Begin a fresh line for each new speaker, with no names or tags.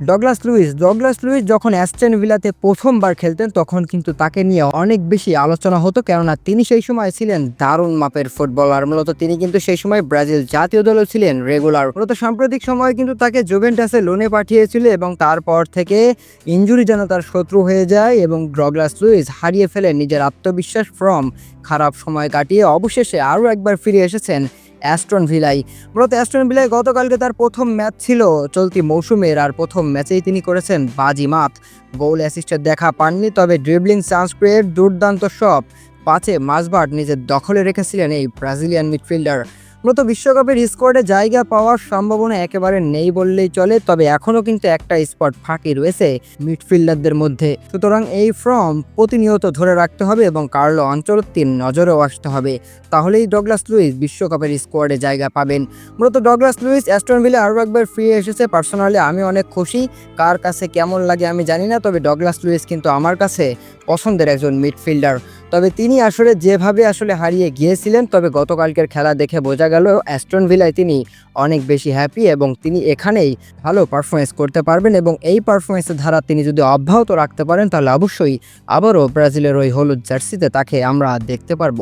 Douglas Luis Douglas Luis যখন অ্যাস্টেন ভিলাতে প্রথমবার খেলতেন, তখন কিন্তু তাকে নিয়ে অনেক বেশি আলোচনা হতো, কেননা তিনি সেই সময় ছিলেন দারুণ মাপের ফুটবলার। মূলত তিনি কিন্তু সেই সময় ব্রাজিল জাতীয় দলও ছিলেন রেগুলার মূলত সাম্প্রতিক সময়ে কিন্তু তাকে জুভেন্টাসে লোনে পাঠিয়েছিল এবং তারপর থেকে ইঞ্জুরি যেন তার শত্রু হয়ে যায় এবং ডগলাস লুইস হারিয়ে ফেলে নিজের আত্মবিশ্বাস ফ্রম খারাপ সময় কাটিয়ে অবশেষে আরও একবার ফিরে এসেছেন অ্যাস্টন ভিলাই। মূলত অ্যাস্টন ভিলাই গতকালকে তার প্রথম ম্যাচ ছিল চলতি মৌসুমের আর প্রথম ম্যাচেই তিনি করেছেন বাজি মাত গোল অ্যাসিস্টের দেখা পাননি, তবে ড্রিবলিং চান্স ক্রিয়েট দুর্দান্ত সব পাঁচে মাসবার্ট নিজের দখলে রেখেছিলেন এই ব্রাজিলিয়ান মিডফিল্ডার। মূলত বিশ্বকাপের স্কোয়াডে জায়গা পাওয়ার সম্ভাবনা একেবারে নেই বললেই চলে, তবে এখনও কিন্তু একটা স্পট ফাঁকি রয়েছে মিডফিল্ডারদের মধ্যে। সুতরাং এই ফর্ম প্রতিনিয়ত ধরে রাখতে হবে এবং কার্লো অঞ্চলতির নজরেও আসতে হবে। তাহলেই ডগলাস লুইস বিশ্বকাপের স্কোয়াডে জায়গা পাবেন। মূলত ডগলাস লুইস, অ্যাস্টন ভিলে, আরও একবার ফিরে এসেছে। পার্সোনালি আমি অনেক খুশি। কার কাছে কেমন লাগে আমি জানি না, তবে ডগলাস লুইস কিন্তু আমার কাছে পছন্দের একজন মিডফিল্ডার। তবে তিনি আসলে যেভাবে আসলে হারিয়ে গিয়েছিলেন, তবে গতকালকের খেলা দেখে বোঝা গেল অ্যাস্টন ভিলায় তিনি অনেক বেশি হ্যাপি এবং তিনি এখানেই ভালো পারফরমেন্স করতে পারবেন এবং এই পারফরমেন্সের ধারা তিনি যদি অব্যাহত রাখতে পারেন, তাহলে অবশ্যই আবারও ব্রাজিলের ওই হলুদ জার্সিতে তাকে আমরা দেখতে পারব।